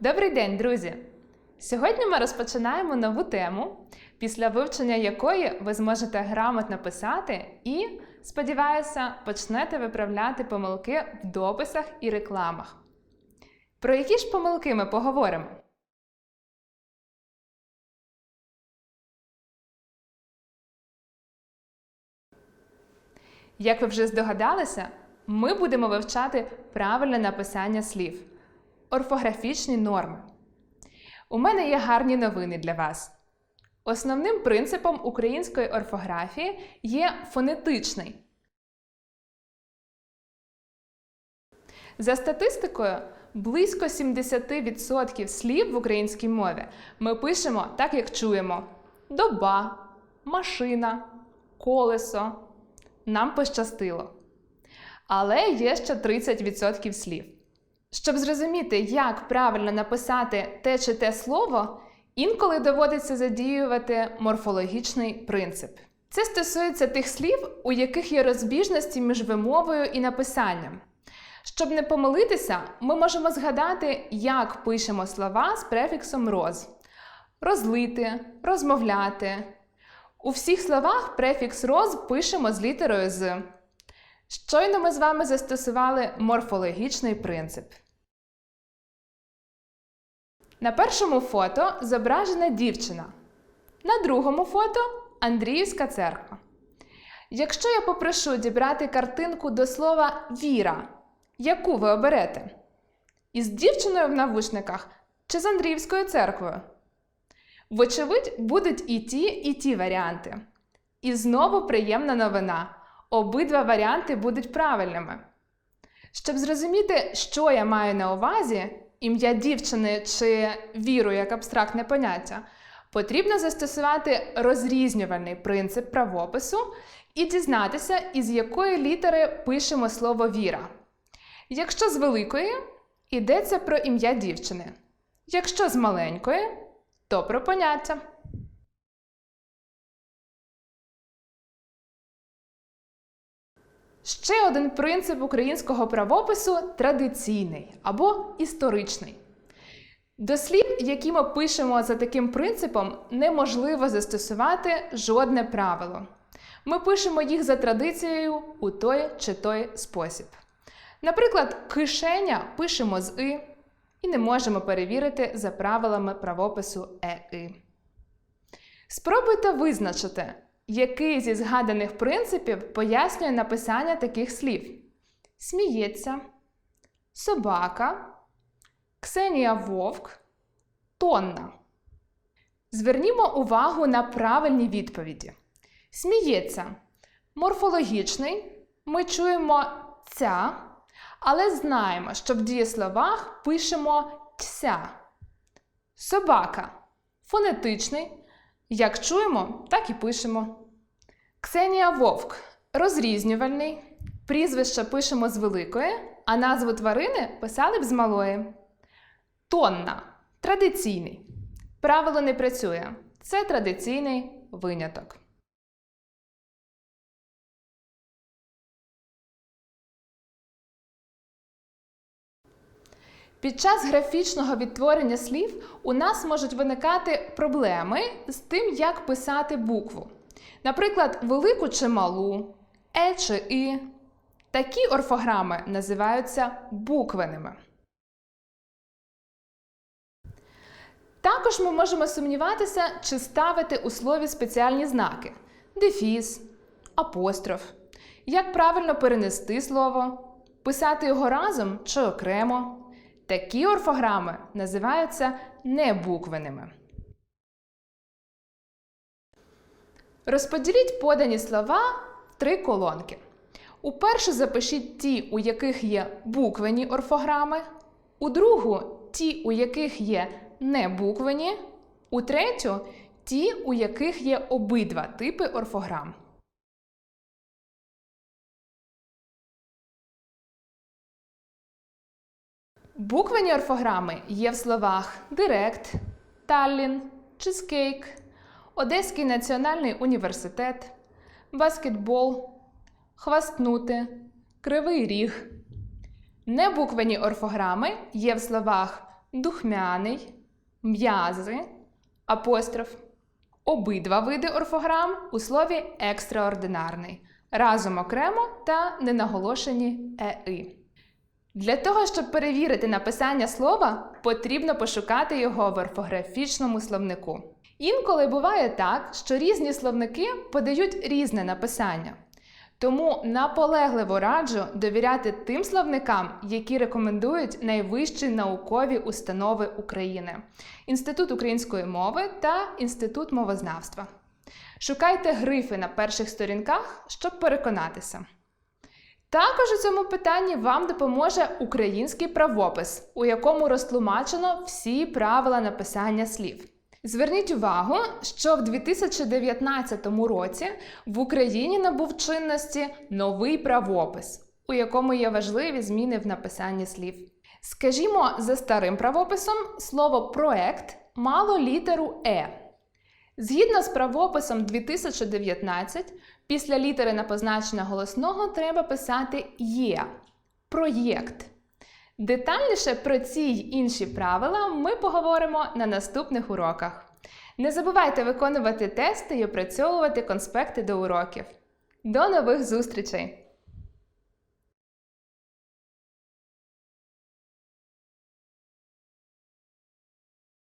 Добрий день, друзі! Сьогодні ми розпочинаємо нову тему, після вивчення якої ви зможете грамотно писати і, сподіваюся, почнете виправляти помилки в дописах і рекламах. Про які ж помилки ми поговоримо? Як ви вже здогадалися, ми будемо вивчати правильне написання слів, орфографічні норми. У мене є гарні новини для вас. Основним принципом української орфографії є фонетичний. За статистикою, близько 70% слів в українській мові ми пишемо так, як чуємо: доба, машина, колесо. Нам пощастило. Але є ще 30% слів. Щоб зрозуміти, як правильно написати те чи те слово, інколи доводиться задіювати морфологічний принцип. Це стосується тих слів, у яких є розбіжності між вимовою і написанням. Щоб не помилитися, ми можемо згадати, як пишемо слова з префіксом роз: розлити, розмовляти. У всіх словах префікс роз пишемо з літерою з. Щойно ми з вами застосували морфологічний принцип. На першому фото зображена дівчина. На другому фото Андріївська церква. Якщо я попрошу дібрати картинку до слова віра, яку ви оберете? Із дівчиною в навушниках чи з Андріївською церквою? Вочевидь, будуть і ті, і ті варіанти. І знову приємна новина. Обидва варіанти будуть правильними. Щоб зрозуміти, що я маю на увазі, ім'я дівчини чи віру як абстрактне поняття, потрібно застосувати розрізнювальний принцип правопису і дізнатися, із якої літери пишемо слово віра. Якщо з великої, йдеться про ім'я дівчини. Якщо з маленької, то про поняття. Ще один принцип українського правопису традиційний або історичний. До слів, які ми пишемо за таким принципом, неможливо застосувати жодне правило. Ми пишемо їх за традицією у той чи той спосіб. Наприклад, кишеня пишемо з и і не можемо перевірити за правилами правопису ЕИ. Спробуйте визначити, який зі згаданих принципів пояснює написання таких слів: сміється, собака, Ксенія Вовк, тонна. Звернімо увагу на правильні відповіді. Сміється. Морфологічний. Ми чуємо ця, але знаємо, що в дієсловах пишемо ця. Собака. Фонетичний. Як чуємо, так і пишемо. Ксенія Вовк розрізнювальний. Прізвище пишемо з великої, а назву тварини писали б з малої. Тонна традиційний. Правило не працює. Це традиційний виняток. Під час графічного відтворення слів у нас можуть виникати проблеми з тим, як писати букву. Наприклад, велику чи малу, е чи і. Такі орфограми називаються буквеними. Також ми можемо сумніватися, чи ставити у слові спеціальні знаки дефіс, апостроф, як правильно перенести слово, писати його разом чи окремо. Такі орфограми називаються небуквеними. Розподіліть подані слова в три колонки. У першу запишіть ті, у яких є буквені орфограми, у другу ті, у яких є небуквені, у третю ті, у яких є обидва типи орфограм. Буквені орфограми є в словах Директ, Таллін, Чизкейк, Одеський національний університет, баскетбол, хвастнути, кривий ріг. Небуквені орфограми є в словах духмяний, м'язи, апостроф. Обидва види орфограм у слові екстраординарний, разом окремо та ненаголошені еи. Для того, щоб перевірити написання слова, потрібно пошукати його в орфографічному словнику. Інколи буває так, що різні словники подають різне написання. Тому наполегливо раджу довіряти тим словникам, які рекомендують найвищі наукові установи України Інститут української мови та Інститут мовознавства. Шукайте грифи на перших сторінках, щоб переконатися. Також у цьому питанні вам допоможе український правопис, у якому розтлумачено всі правила написання слів. Зверніть увагу, що в 2019 році в Україні набув чинності новий правопис, у якому є важливі зміни в написанні слів. Скажімо, за старим правописом слово проект мало літеру Е. Згідно з правописом 2019, після літери на позначення голосного треба писати є проєкт. Детальніше про ці й інші правила ми поговоримо на наступних уроках. Не забувайте виконувати тести і опрацьовувати конспекти до уроків. До нових зустрічей!